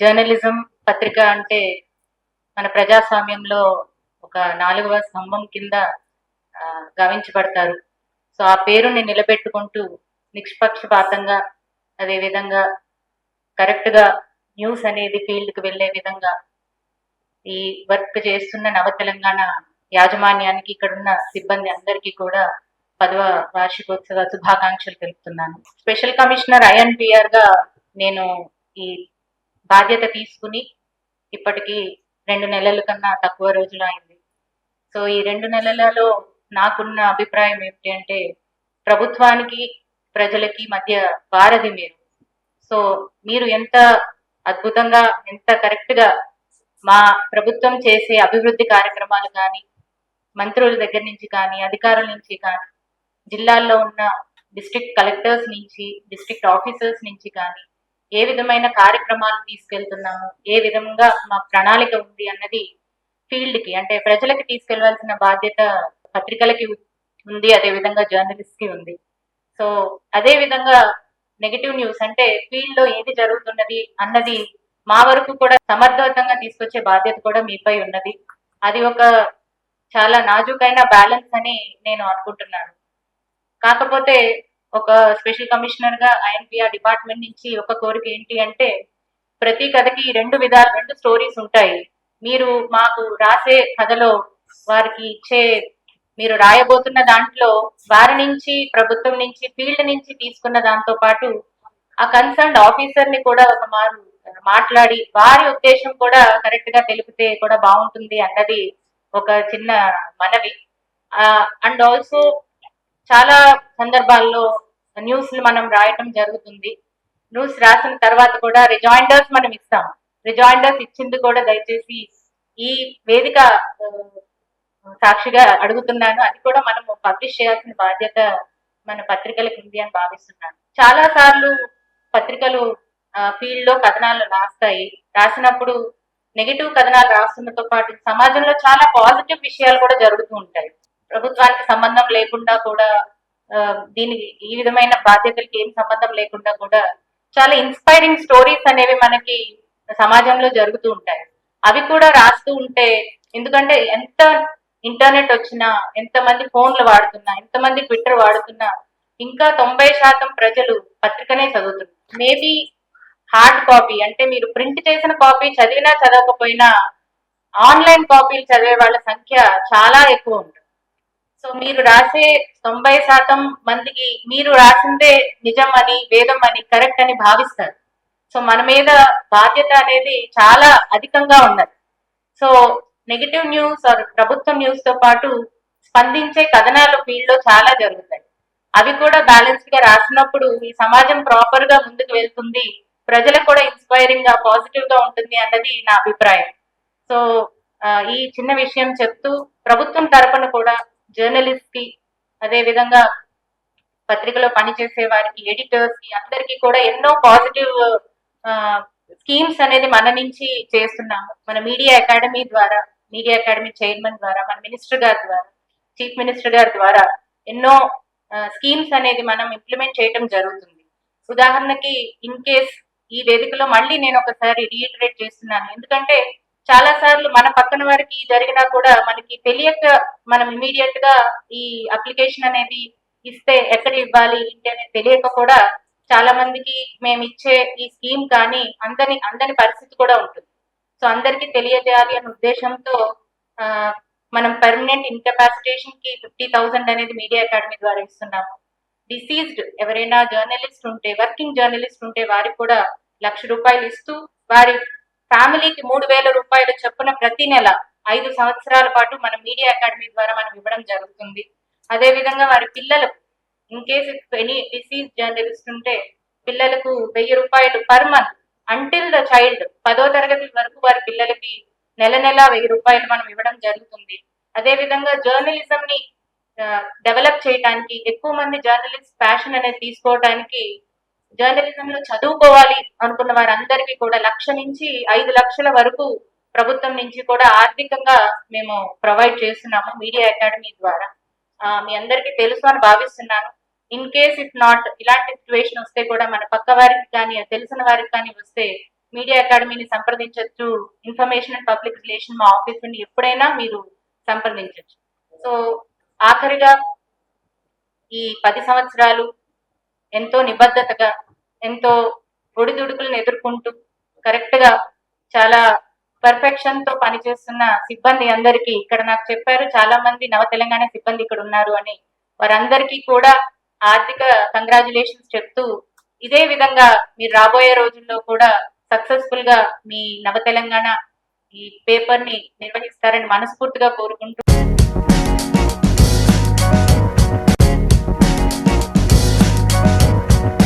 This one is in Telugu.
జర్నలిజం పత్రిక అంటే మన ప్రజాస్వామ్యంలో ఒక నాలుగవ స్తంభం కింద గమనించబడతారు సో ఆ పేరుని నిలబెట్టుకుంటూ నిష్పక్షపాతంగా అదే విధంగా కరెక్ట్గా న్యూస్ అనేది ఫీల్డ్కి విధంగా ఈ వర్క్ చేస్తున్న నవ తెలంగాణ యాజమాన్యానికి ఇక్కడున్న సిబ్బంది అందరికీ కూడా పదవ వార్షికోత్సవ శుభాకాంక్షలు తెలుపుతున్నాను. స్పెషల్ కమిషనర్ ఐఎన్పిఆర్గా నేను ఈ బాధ్యత తీసుకుని ఇప్పటికి రెండు నెలల కన్నా తక్కువ రోజులు అయింది. సో ఈ రెండు నెలలలో నాకున్న అభిప్రాయం ఏమిటి అంటే ప్రభుత్వానికి ప్రజలకి మధ్య వారధి మీరు. సో మీరు ఎంత అద్భుతంగా ఎంత కరెక్ట్గా మా ప్రభుత్వం చేసే అభివృద్ధి కార్యక్రమాలు కానీ మంత్రుల దగ్గర నుంచి కానీ అధికారుల నుంచి కానీ జిల్లాల్లో ఉన్న డిస్ట్రిక్ట్ కలెక్టర్స్ నుంచి డిస్ట్రిక్ట్ ఆఫీసర్స్ నుంచి కానీ ఏ విధమైన కార్యక్రమాలు తీసుకెళ్తున్నాము ఏ విధంగా మా ప్రణాళిక ఉంది అన్నది ఫీల్డ్కి అంటే ప్రజలకి తీసుకెళ్ళాల్సిన బాధ్యత పత్రికలకి ఉంది అదే విధంగా జర్నలిస్ట్కి ఉంది. సో అదే విధంగా నెగిటివ్ న్యూస్ అంటే ఫీల్డ్లో ఏది జరుగుతున్నది అన్నది మా వరకు కూడా సమర్థవంతంగా తీసుకొచ్చే బాధ్యత కూడా మీపై ఉన్నది. అది ఒక చాలా నాజుకైన బ్యాలెన్స్ అని నేను అనుకుంటున్నాను. కాకపోతే ఒక స్పెషల్ కమిషనర్గా ఐఎన్పిఆర్ డిపార్ట్మెంట్ నుంచి ఒక కోరిక ఏంటి అంటే ప్రతి కథకి రెండు విధాలు రెండు స్టోరీస్ ఉంటాయి. మీరు మాకు రాసే కథలో వారికి ఇచ్చే మీరు రాయబోతున్న దాంట్లో వారి నుంచి ప్రభుత్వం నుంచి ఫీల్డ్ నుంచి తీసుకున్న దాంతో పాటు ఆ కన్సర్న్ ఆఫీసర్ని కూడా ఒక మారు మాట్లాడి వారి ఉద్దేశం కూడా కరెక్ట్గా తెలిపితే కూడా బాగుంటుంది అన్నది ఒక చిన్న మనవి. అండ్ ఆల్సో చాలా సందర్భాల్లో న్యూస్ మనం రాయటం జరుగుతుంది. న్యూస్ రాసిన తర్వాత కూడా రిజాయిండర్స్ మనం ఇస్తాం. రిజాయిండర్స్ ఇచ్చింది కూడా దయచేసి ఈ వేదిక సాక్షిగా అడుగుతున్నాను. అది కూడా మనం పబ్లిష్ చేయాల్సిన బాధ్యత మన పత్రికలకు ఉంది అని భావిస్తున్నాను. చాలా సార్లు పత్రికలు ఫీల్డ్లో కథనాలు రాస్తాయి. రాసినప్పుడు నెగిటివ్ కథనాలు రాస్తున్నతో పాటు సమాజంలో చాలా పాజిటివ్ విషయాలు కూడా జరుగుతూ ఉంటాయి. ప్రభుత్వానికి సంబంధం లేకుండా కూడా దీనికి ఈ విధమైన బాధ్యతలకి ఏం సంబంధం లేకుండా కూడా చాలా ఇన్స్పైరింగ్ స్టోరీస్ అనేవి మనకి సమాజంలో జరుగుతూ ఉంటాయి. అవి కూడా రాస్తూ ఉంటే ఎందుకంటే ఎంత ఇంటర్నెట్ వచ్చినా ఎంతమంది ఫోన్లు వాడుతున్నా ఎంతమంది ట్విట్టర్ వాడుతున్నా ఇంకా తొంభై శాతం ప్రజలు పత్రికనే చదువుతున్నారు. మేబీ హార్డ్ కాపీ అంటే మీరు ప్రింట్ చేసిన కాపీ చదివినా చదవకపోయినా ఆన్లైన్ కాపీలు చదివే వాళ్ళ సంఖ్య చాలా ఎక్కువ ఉంటుంది. సో మీరు రాసే తొంభై శాతం మందికి మీరు రాసిందే నిజం అని వేదం అని కరెక్ట్ అని భావిస్తారు. సో మన మీద బాధ్యత అనేది చాలా అధికంగా ఉన్నది. సో నెగిటివ్ న్యూస్ ఆర్ ప్రభుత్వ న్యూస్తో పాటు స్పందించే కథనాలు ఫీల్డ్లో చాలా జరుగుతాయి. అవి కూడా బ్యాలెన్స్గా రాసినప్పుడు ఈ సమాజం ప్రాపర్గా ముందుకు వెళ్తుంది. ప్రజలకు కూడా ఇన్స్పైరింగ్గా పాజిటివ్గా ఉంటుంది అన్నది నా అభిప్రాయం. సో ఈ చిన్న విషయం చెప్తూ ప్రభుత్వం తరపున కూడా జర్నలిస్ట్కి అదే విధంగా పత్రికలో పనిచేసే వారికి ఎడిటర్స్కి అందరికీ కూడా ఎన్నో పాజిటివ్ స్కీమ్స్ అనేది మన నుంచి చేస్తున్నాము. మన మీడియా అకాడమీ ద్వారా మీడియా అకాడమీ చైర్మన్ ద్వారా మన మినిస్టర్ గారి ద్వారా చీఫ్ మినిస్టర్ గారి ద్వారా ఎన్నో స్కీమ్స్ అనేది మనం ఇంప్లిమెంట్ చేయటం జరుగుతుంది. ఉదాహరణకి ఇన్ కేస్ ఈ వేదికలో మళ్ళీ నేను ఒకసారి రీఇటరేట్ చేస్తున్నాను. ఎందుకంటే చాలా సార్లు మన పక్కన వారికి జరిగినా కూడా మనకి తెలియక మనం ఇమీడియట్గా ఈ అప్లికేషన్ అనేది ఇస్తే ఎక్కడ ఇవ్వాలి ఏంటి అనేది తెలియక కూడా చాలా మందికి మేము ఇచ్చే ఈ స్కీమ్ కానీ అందని అందని పరిస్థితి కూడా ఉంటుంది. సో అందరికీ తెలియజేయాలి అనే ఉద్దేశంతో ఆ, మనం పర్మనెంట్ ఇన్కెపాసిటేషన్కి ఫిఫ్టీ థౌసండ్ అనేది మీడియా అకాడమీ ద్వారా ఇస్తున్నాము. డిసీజ్డ్ ఎవరైనా జర్నలిస్ట్ ఉంటే వర్కింగ్ జర్నలిస్ట్ ఉంటే వారికి కూడా లక్ష రూపాయలు ఇస్తూ వారి ఫ్యామిలీకి మూడు వేల రూపాయలు చొప్పున ప్రతి నెల ఐదు సంవత్సరాల పాటు మన మీడియా అకాడమీ ద్వారా మనం ఇవ్వడం జరుగుతుంది. అదే విధంగా వారి పిల్లలకు in case any disease journalist ఉంటే పిల్లలకు వెయ్యి రూపాయలు per month until the child పదో తరగతి వరకు వారి పిల్లలకి నెల నెల వెయ్యి రూపాయలు మనం ఇవ్వడం జరుగుతుంది. అదే విధంగా జర్నలిజం ని డెవలప్ చేయడానికి ఎక్కువ మంది జర్నలిస్ట్ ప్యాషన్ అనేది తీసుకోవడానికి జర్నలిజం లో చదువుకోవాలి అనుకున్న వారందరికీ కూడా లక్ష నుంచి ఐదు లక్షల వరకు ప్రభుత్వం నుంచి కూడా ఆర్థికంగా మేము ప్రొవైడ్ చేస్తున్నాము మీడియా అకాడమీ ద్వారా. మీ అందరికీ తెలుసు అని భావిస్తున్నాను. ఇన్ కేస్ ఇఫ్ నాట్ ఇలాంటి సిచ్యువేషన్ వస్తే కూడా మన పక్క వారికి కానీ తెలిసిన వారికి కానీ వస్తే మీడియా అకాడమీని సంప్రదించవచ్చు ఇన్ఫర్మేషన్ అండ్ పబ్లిక్ రిలేషన్ మా ఆఫీస్ నుండి ఎప్పుడైనా మీరు సంప్రదించవచ్చు సో ఆఖరిగా ఈ పది సంవత్సరాలు ఎంతో నిబద్ధతగా ఎంతో ఒడిదుడుకులను ఎదుర్కొంటూ కరెక్ట్గా చాలా పర్ఫెక్షన్తో పనిచేస్తున్న సిబ్బంది అందరికీ ఇక్కడ నాకు చెప్పారు చాలా మంది నవ తెలంగాణ సిబ్బంది ఇక్కడ ఉన్నారు అని. వారందరికీ కూడా ఆర్థిక కంగ్రాచులేషన్స్ చెప్తూ ఇదే విధంగా మీరు రాబోయే రోజుల్లో కూడా సక్సెస్ఫుల్గా మీ నవ తెలంగాణ ఈ పేపర్ని నిర్వహిస్తారని మనస్ఫూర్తిగా కోరుకుంటూ